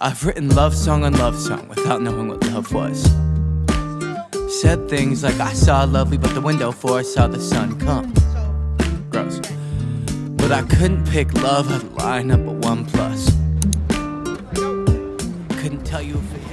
I've written love song on love song without knowing what love was. Said things like I saw lovely, but the window for I saw the sun come. Gross. But I couldn't pick love out of lineup but one plus. Couldn't tell you if it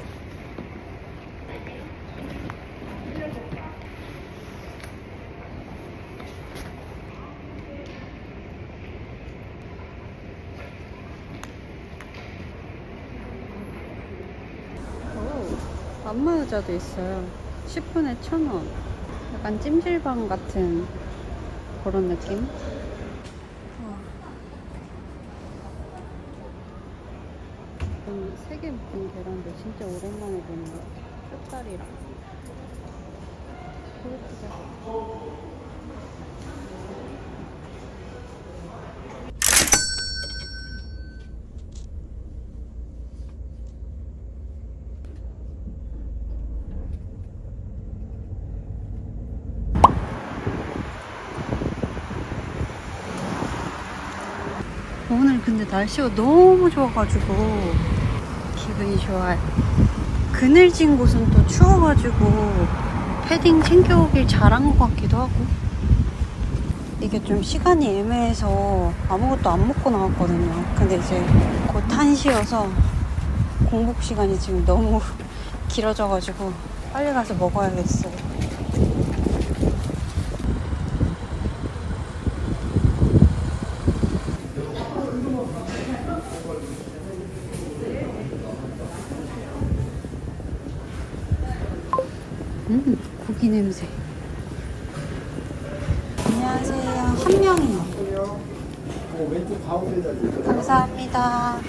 오, 안마의자도 있어요. 10분에 1,000원. 약간 찜질방 같은 그런 느낌? 음, 세개 묶은 계란도 진짜 오랜만에 보는 것 같아요. 쪽다리랑. 예쁘다. 오늘 근데 날씨가 너무 좋아가지고 기분이 좋아요. 그늘진 곳은 또 추워가지고 패딩 챙겨오길 잘한 것 같기도 하고 이게 좀 시간이 애매해서 아무것도 안 먹고 나왔거든요. 근데 이제 곧 1시여서 공복 시간이 지금 너무 길어져가지고 빨리 가서 먹어야겠어요. 음, 고기 냄새. 안녕하세요. 한 명이요. 감사합니다.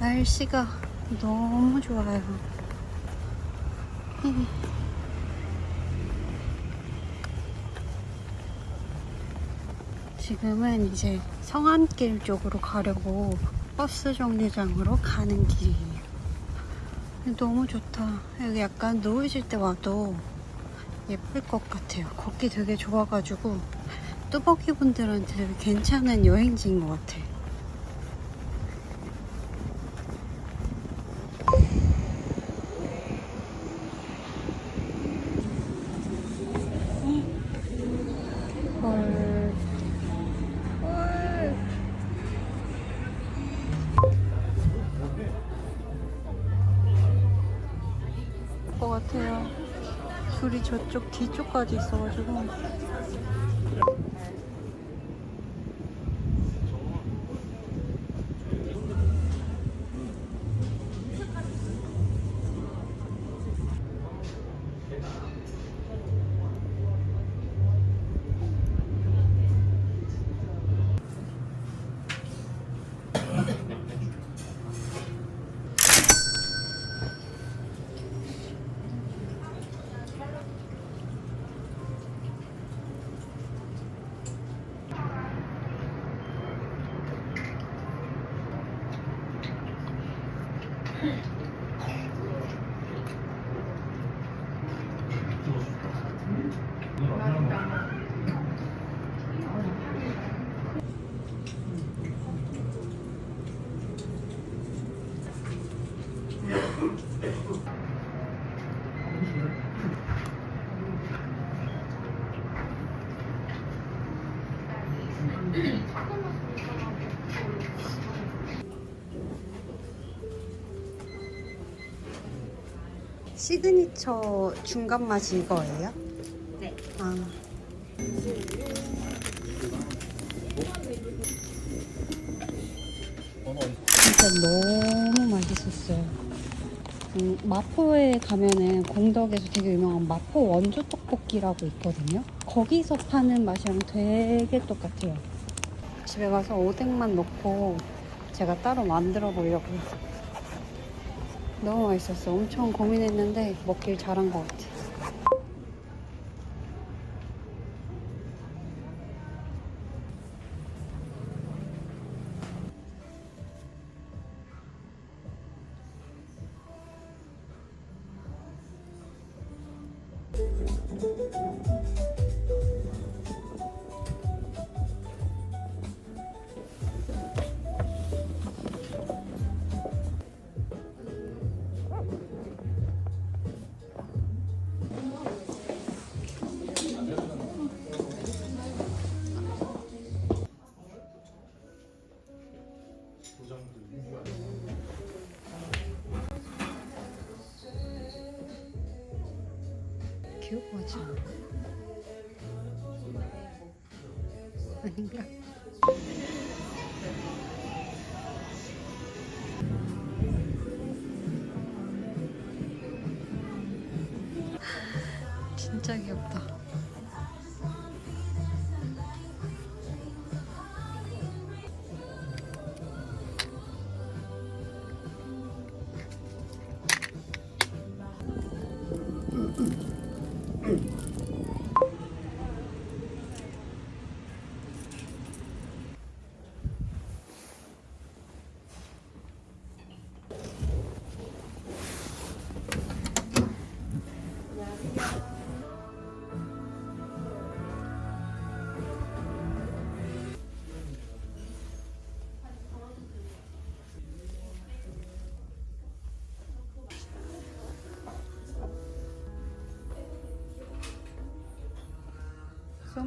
날씨가 너무 좋아요. 지금은 이제 성안길 쪽으로 가려고 버스 정류장으로 가는 길이에요. 너무 좋다. 여기 약간 누우실 때 와도 예쁠 것 같아요. 걷기 되게 좋아가지고 뚜벅이 분들한테 되게 괜찮은 여행지인 것 같아. 헐. 줄이 저쪽 뒤쪽까지 있어가지고. 시그니처 중간 맛이 이거예요? 네. 아. 진짜 너무 맛있었어요. 음, 마포에 가면은 공덕에서 되게 유명한 마포 원조 떡볶이라고 있거든요. 거기서 파는 맛이랑 되게 똑같아요. 집에 가서 오뎅만 넣고 제가 따로 만들어 보려고요. 너무 맛있었어. 엄청 고민했는데 먹길 잘한 것 같아.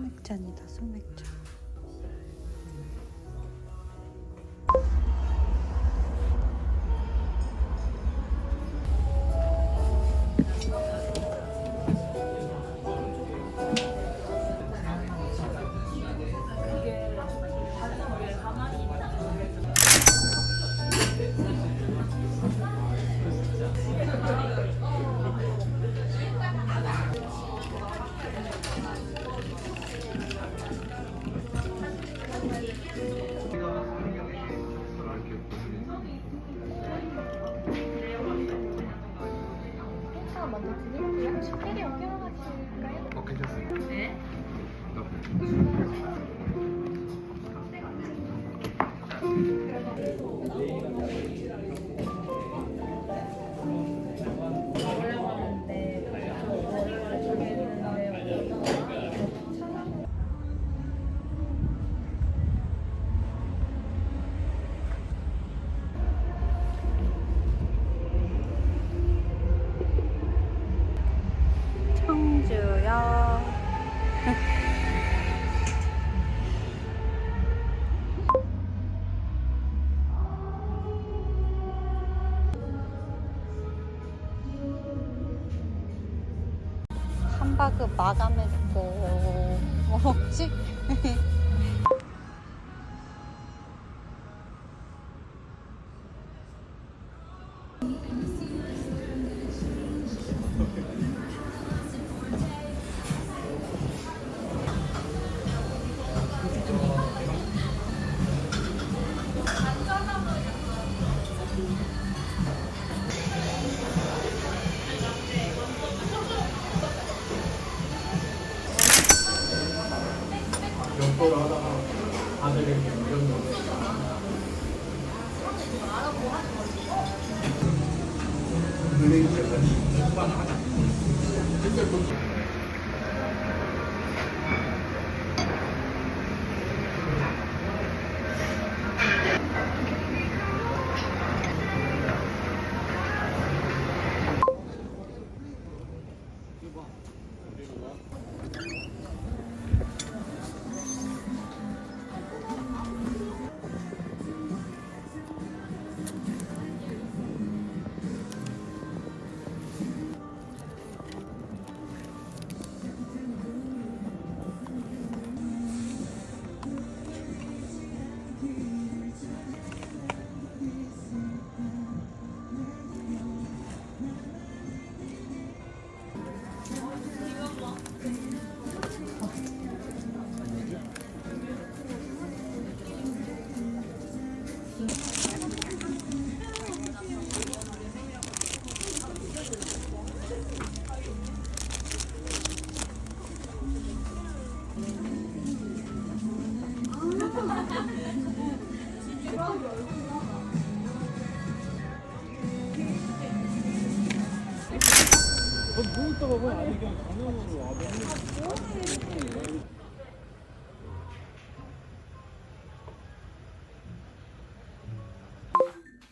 소맥잔이다 소맥잔 그 마감했어요. 뭐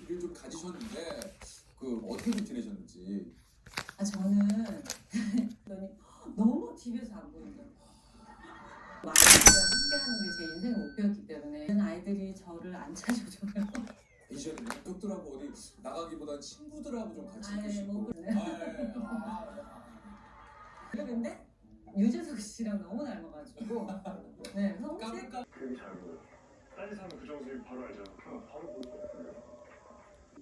이걸 좀 가지셨는데 그 어떻게 좀 지내셨는지 아 저는 그랬더니 너무 집에서 안 보인다. 아이들이랑 함께하는 게 제 인생의 목표였기 때문에 아이들이 저를 안 찾아줘요. 이제는 가족들하고 어디 나가기보단 친구들하고 좀 같이 있고 뭐 싶고 그런데 유재석 씨랑 너무 닮아가지고 네 깜깜 그게 잘 보여. 딴 사람 그 정도면 바로 알잖아. 그럼 바로 볼것 같은데.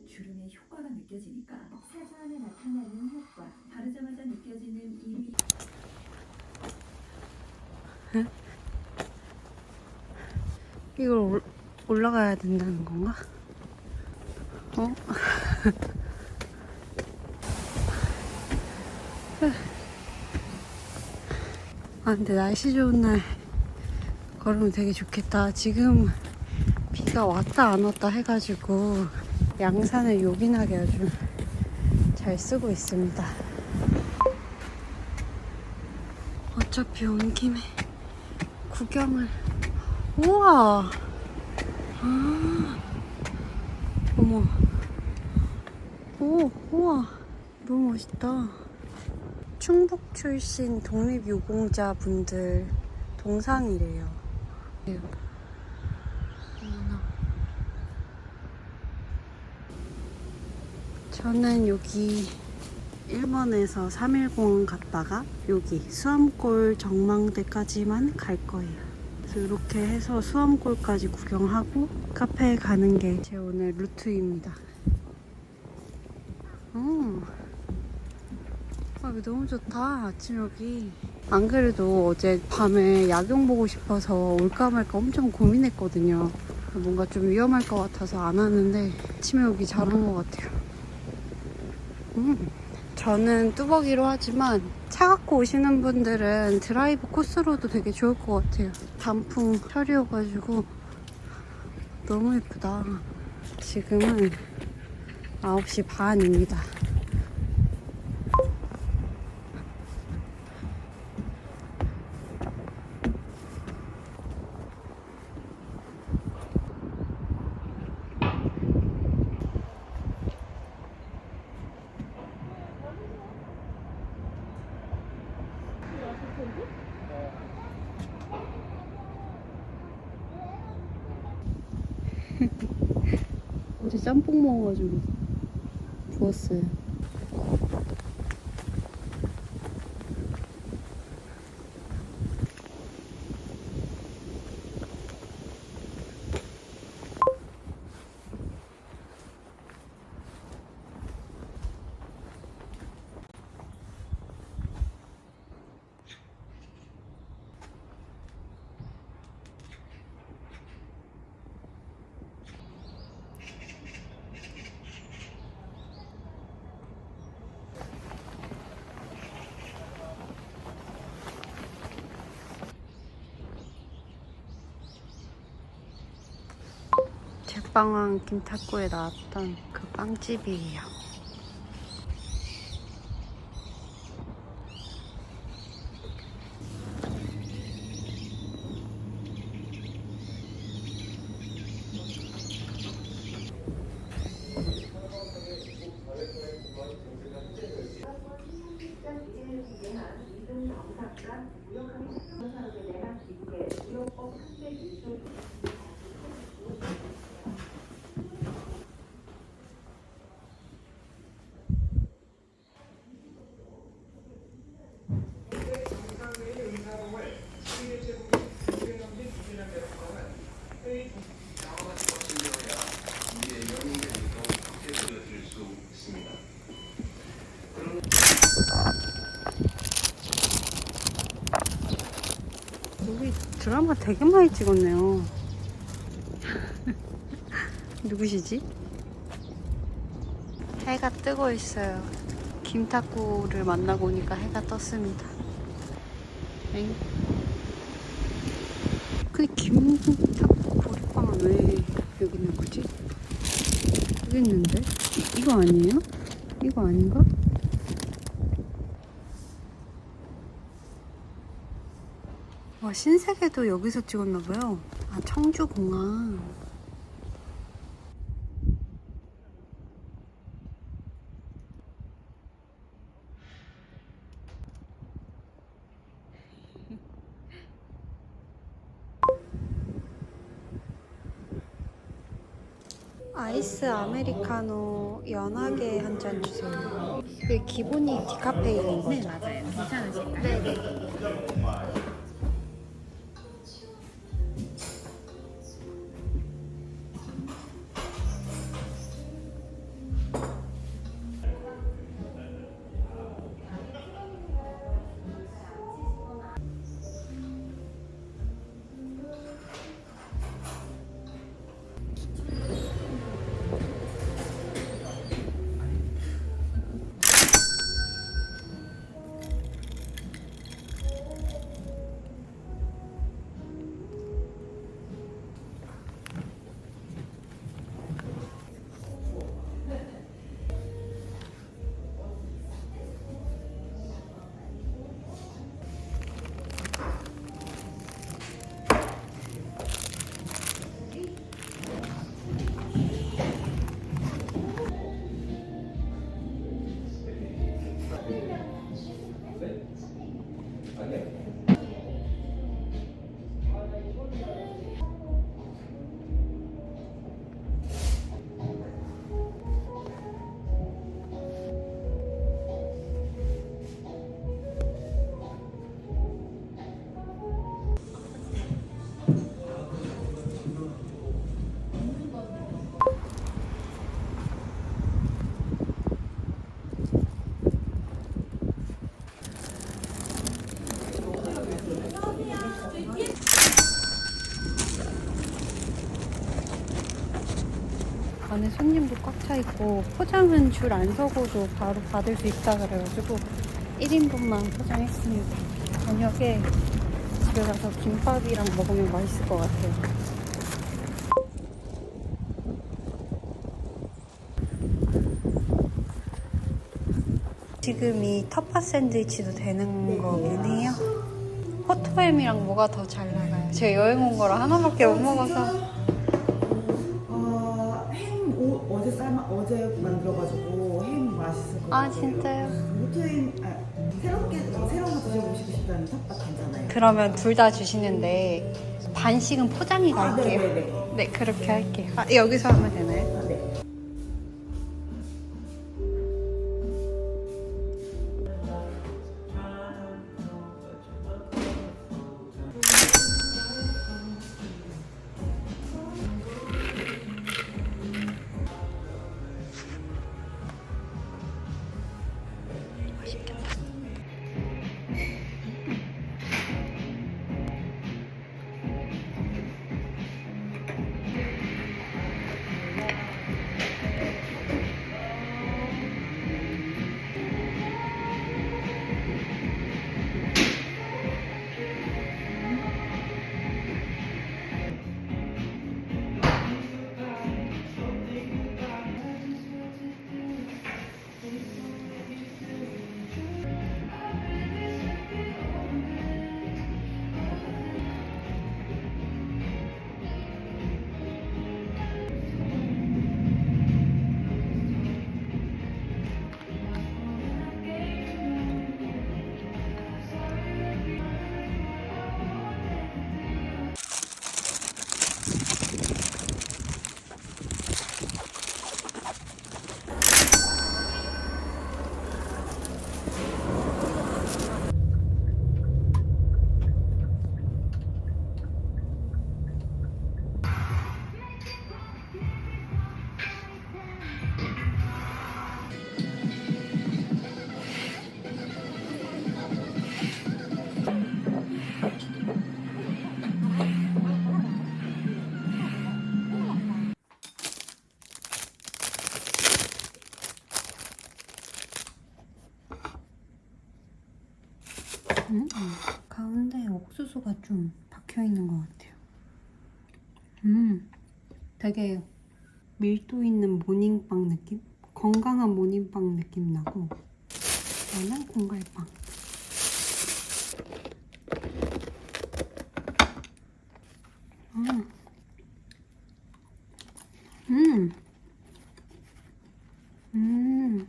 주름의 효과가 느껴지니까 사자안에 나타나는 효과 바르자마자 느껴지는 이 이걸 올, 올라가야 된다는 건가? 어? 아, 근데 날씨 좋은 날 걸으면 되게 좋겠다. 지금 비가 왔다 안 왔다 해가지고 양산을 요긴하게 아주 잘 쓰고 있습니다. 어차피 온 김에 구경을 우와. 아. 어머. 오, 우와. 너무 멋있다. 충북 출신 독립유공자 분들 동상이래요. 저는 여기 일본에서 3일공원 갔다가 여기 수암골 정망대까지만 갈 거예요. 그래서 이렇게 해서 수암골까지 구경하고 카페에 가는 게 제 오늘 루트입니다. 음. 아, 여기 너무 좋다. 아침 여기. 안 그래도 어제 밤에 야경 보고 싶어서 올까 말까 엄청 고민했거든요. 뭔가 좀 위험할 것 같아서 안 하는데 아침에 오기 잘한 것 같아요. 음. 저 저는 뚜벅이로 하지만 차 갖고 오시는 분들은 드라이브 코스로도 되게 좋을 것 같아요. 단풍 철이어가지고 너무 예쁘다. 지금은 9시 반입니다. 어제 짬뽕 먹어가지고 부었어요. 제빵왕 김탁구에 나왔던 그 빵집이에요. 여기 드라마 되게 많이 찍었네요. 누구시지? 해가 뜨고 있어요. 김탁구를 만나고 오니까 해가 떴습니다. 엥? 근데 김탁구 보리빵은 왜 여기 있는 거지? 여기 있는데? 이거 아니에요? 이거 아닌가? 신세계도 여기서 찍었나봐요. 아 청주공항. 아이스 아메리카노 연하게 한 잔 주세요. 그 기본이 디카페인인데. 네 맞아요. 괜찮으실까요? 네 안에 손님도 꽉 차 있고 포장은 줄 안 서고도 바로 받을 수 있다 그래가지고 1인분만 포장했습니다. 저녁에 집에 가서 김밥이랑 먹으면 맛있을 것 같아요. 지금 이 텃밭 샌드위치도 되는 거긴 해요. 포토햄이랑 뭐가 더 잘 나가요? 제가 여행 온 거라 하나밖에 못 먹어서. 아. 진짜요? 로트햄 아, 새롭게 새로운 거 드셔보시고 싶다면 텃밭 괜찮아요. 그러면 둘 다 주시는데 반씩은 포장해 아, 갈게요. 네네네. 네 그렇게 할게요. 아, 여기서 하면 되나요? 되게 밀도 있는 모닝빵 느낌? 건강한 모닝빵 느낌 나고, 얘는 공갈빵. 음, 음, 음.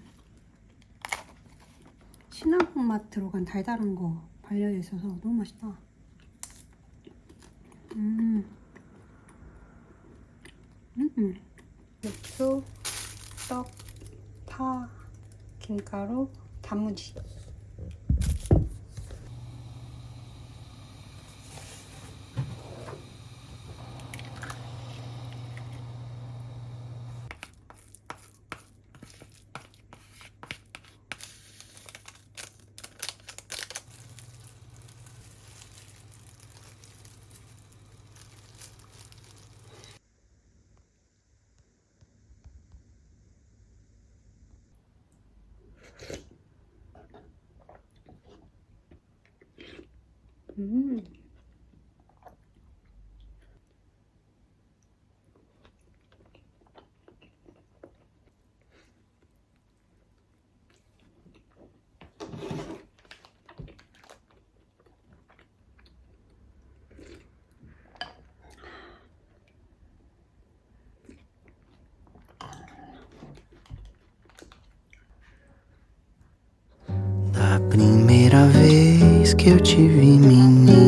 시나몬 맛 들어간 달달한 거 발려 있어서 너무 맛있다. 음. 음. 육수, 떡, 파, 김가루, 단무지. Vez que eu te vi, menina,